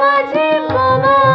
মাঝে মামা